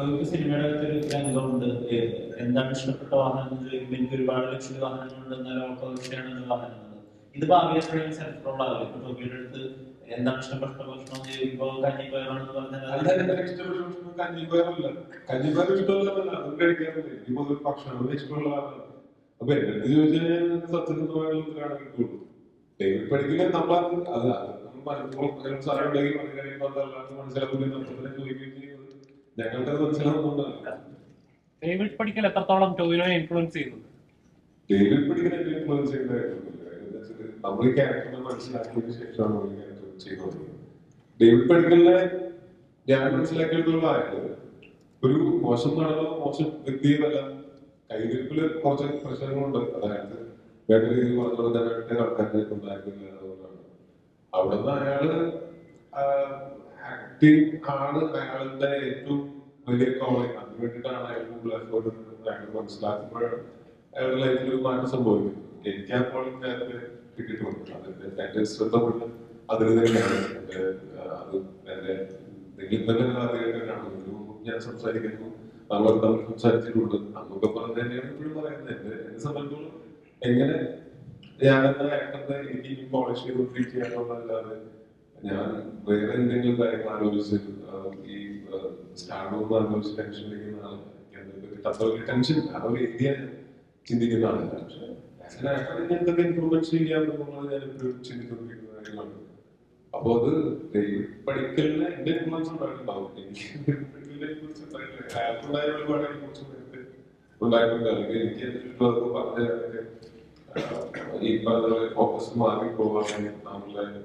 നമുക്ക് സിനിമയുടെ അകത്തൊരു എന്താണ് ഇഷ്ടപ്പെട്ട വാഹനം ചോദിക്കുമ്പോൾ എനിക്ക് ഒരുപാട് ലക്ഷ്യ വാഹനങ്ങളുണ്ട് എന്നാലും വാഹനം എന്നത് ഇത് ഭാവിയിൽ സെൽഫ് ആവില്ല ഇപ്പൊ അടുത്ത് എന്താണ് ഇഷ്ടപ്പെട്ട ഭക്ഷണം ചോദിക്കുമ്പോൾ കഞ്ഞിപ്പയറാണെന്ന് പറഞ്ഞാൽ. അപ്പൊ എന്റെ അടുത്ത് ചോദിച്ചാൽ ഞാൻ സത്യസന്ധമായ ഉത്തരവാണ് നമ്മൾ അത്. നമ്മളതിനെ ചോദിക്കുകയും ചെയ്യുന്നത് ഡേവിഡ് പഠിക്കൽ എത്രത്തോളം ടോവിനോയെ ഇൻഫ്ലുവൻസ് ചെയ്യുന്നുണ്ട്? ഡേവിഡ് എന്നെ ഇൻഫ്ലുവൻസ് വെച്ചാൽ നമ്മൾ ഈ ക്യാരക്ടറിനെ മനസ്സിലാക്കിയതിനു ശേഷമാണ് നമ്മൾ ഈ ക്യാരക്ടർ ചെയ്തത് ഡേവിഡ് പഠിക്കലിനെ ഞാൻ മനസ്സിലാക്കിയിട്ടുള്ള ആയത് ഒരു മോശം നടനോ മോശം വ്യക്തിയുമല്ല കൈവരിപ്പിൽ കുറച്ച് പ്രശ്നങ്ങളുണ്ട്. അതായത് വേണ്ട രീതിയിൽ പറഞ്ഞുകൊണ്ട് തന്നെ വേണ്ട ആൾക്കാരുടെ ഉണ്ടായിരുന്നില്ല അതുകൊണ്ടാണ് അവിടെ നിന്ന് അയാൾ ആക്ടിങ് ആണ് അയാളുടെ ഏറ്റവും വലിയ കോളിംഗ് അതിന് വേണ്ടിയിട്ടാണ് അയാൾ മനസ്സിലാക്കുമ്പോഴാണ് അയാളുടെ ലൈഫിൽ ഒരു മാറ്റം സംഭവിക്കുന്നത് എനിക്ക് ആ കോളിംഗ് നേരത്തെ കിട്ടിയിട്ടുണ്ട് അതിന്റെ എന്റെ ശ്രദ്ധ മുഴുവൻ അതിൽ തന്നെയാണ് അത് എന്റെ തന്നെ ആദ്യമായിട്ട് കാണുന്നത് ഞാൻ സംസാരിക്കുന്നു. നമ്മൾ തമ്മിൽ സംസാരിച്ചിട്ടുണ്ട്. അന്നൊക്കെ പറഞ്ഞു തന്നെയാണ് ഇപ്പോഴും പറയുന്നത്. എന്റെ എന്നെ സംബന്ധിച്ചോളം എങ്ങനെ ഞാനെന്ന ആക്ടറിനെ എനിക്ക് പോളിഷ് ചെയ്തുകൊണ്ടിരിക്കുക എന്നുള്ളതല്ലാതെ ഞാൻ വേറെ എന്തെങ്കിലും കാര്യങ്ങൾ ആലോചിച്ച് ഈ സ്റ്റാർഡോന്ന് ആലോചിച്ച് ടെൻഷൻ അടിക്കുന്ന ആളല്ല ടെൻഷൻ അതൊരു ഏരിയ ചിന്തിക്കുന്ന ആളല്ല. പക്ഷെ എന്തൊക്കെ ഇമ്പ്രൂവ്മെന്റ് ചെയ്യാം ഞാൻ ചിന്തിച്ചുകൊണ്ടിരിക്കുന്ന കാര്യമാണ് അപ്പോൾ അത് പഠിക്കലിന് എന്റെ ഇൻഫ്ലുവൻസ് ഉണ്ടായിട്ടുണ്ടാവും എനിക്ക് ഉണ്ടായിട്ടുണ്ട്. അല്ലെങ്കിൽ എനിക്ക് പറഞ്ഞു ഈ ഫോക്കസ് മാറി പോകാൻ നമ്മളെ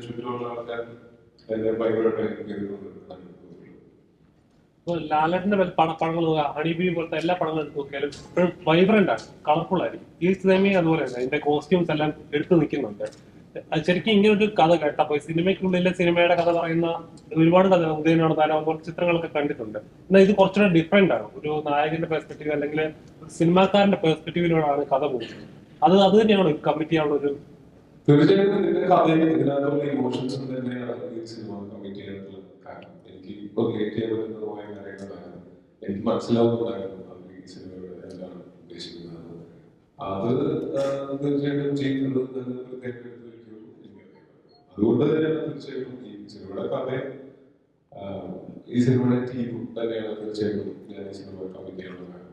ചുറ്റുമുള്ള ആൾക്കാർ പട- പടങ്ങൾ ഹണിബി പോലത്തെ എല്ലാ പടങ്ങളും നോക്കിയാലും വൈബ്രന്റ് ആണ് കളർഫുൾ ആയിരിക്കും. ഈ സിനിമയും അതുപോലെ തന്നെ അതിന്റെ കോസ്റ്റ്യൂംസ് എല്ലാം എടുത്തു നിൽക്കുന്നുണ്ട്. ശരിക്കും ഇങ്ങനെ ഒരു കഥ കേട്ടപ്പോ സിനിമയ്ക്കുള്ളിലെ സിനിമയുടെ കഥ പറയുന്ന ഒരുപാട് കഥ ഉദയനാണ് താരം കുറച്ച് ചിത്രങ്ങളൊക്കെ കണ്ടിട്ടുണ്ട്. എന്നാൽ ഇത് കുറച്ചുകൂടെ ഡിഫറെന്റ് ആണ്. ഒരു നായകന്റെ പെർസ്പെക്റ്റീവ് അല്ലെങ്കിൽ സിനിമാക്കാരന്റെ പെർസ്പെക്റ്റീവിലൂടെയാണ് കഥ പോകുന്നത്. അത് അത് തന്നെയാണ് കമ്മിറ്റി ആണ് ഒരു തീർച്ചയായിട്ടും എനിക്ക് അത് തീർച്ചയായിട്ടും ചെയ്യുന്നത്. അതുകൊണ്ട് തന്നെയാണ് തീർച്ചയായിട്ടും ഈ സിനിമയുടെ കഥയും ഈ സിനിമയുടെ ടീമും തന്നെയാണ് തീർച്ചയായിട്ടും ഞാൻ ഈ സിനിമ കമ്മിറ്റ് ചെയ്യാനുള്ള